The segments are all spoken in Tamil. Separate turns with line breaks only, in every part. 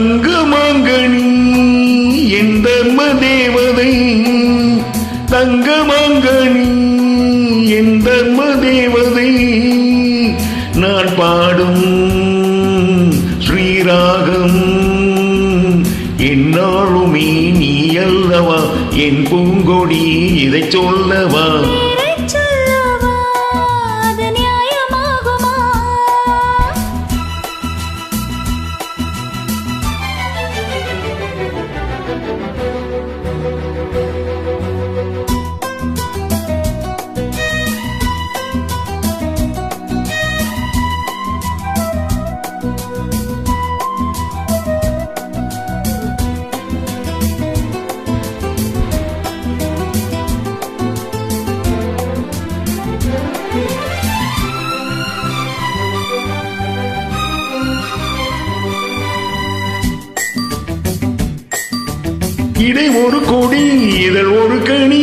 தங்கமாங்கனி என் தர்ம தேவதை தங்கமாங்கனி என் தர்ம தேவதை நான் பாடும் ஸ்ரீராகம் என்னாலுமே நீ அல்லவா? என் பூங்கொடி இதை சொல்லவா? இடை ஒரு கொடி இதழ் ஒரு கனி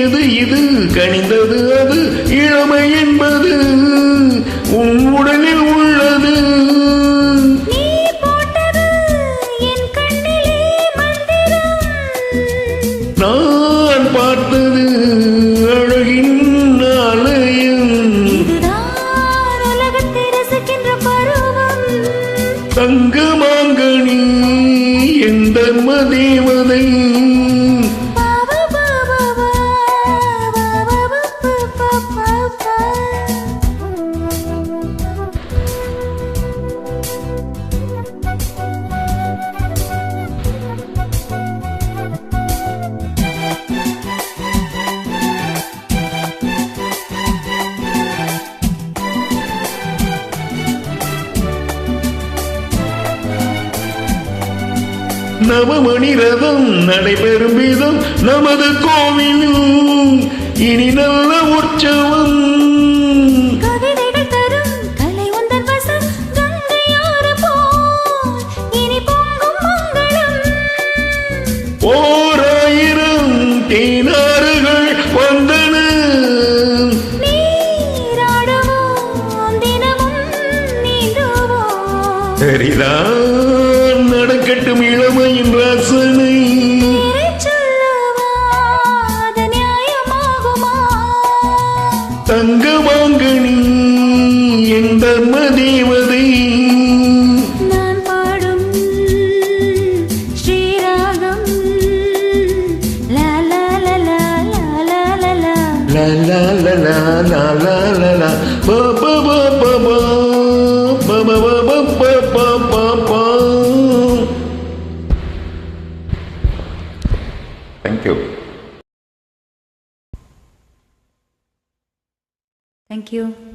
இது
இது கணிந்தது அது இளமை என்பது உன் உடலில் உள்ளது. நான் பார்த்தது அழகின்
அலையும்
தங்கமாங்கனி என் தர்ம தேவதை. நவமணி ரதம் நடைபெறும் விதம் நமது கோவிலில் இனி நல்ல உற்சவம். ஓராயிரம் தேனாறுகள் வந்தன. La la la la ba ba ba ba ba ba ba ba ba ba ba ba ba Thank you.
Thank you.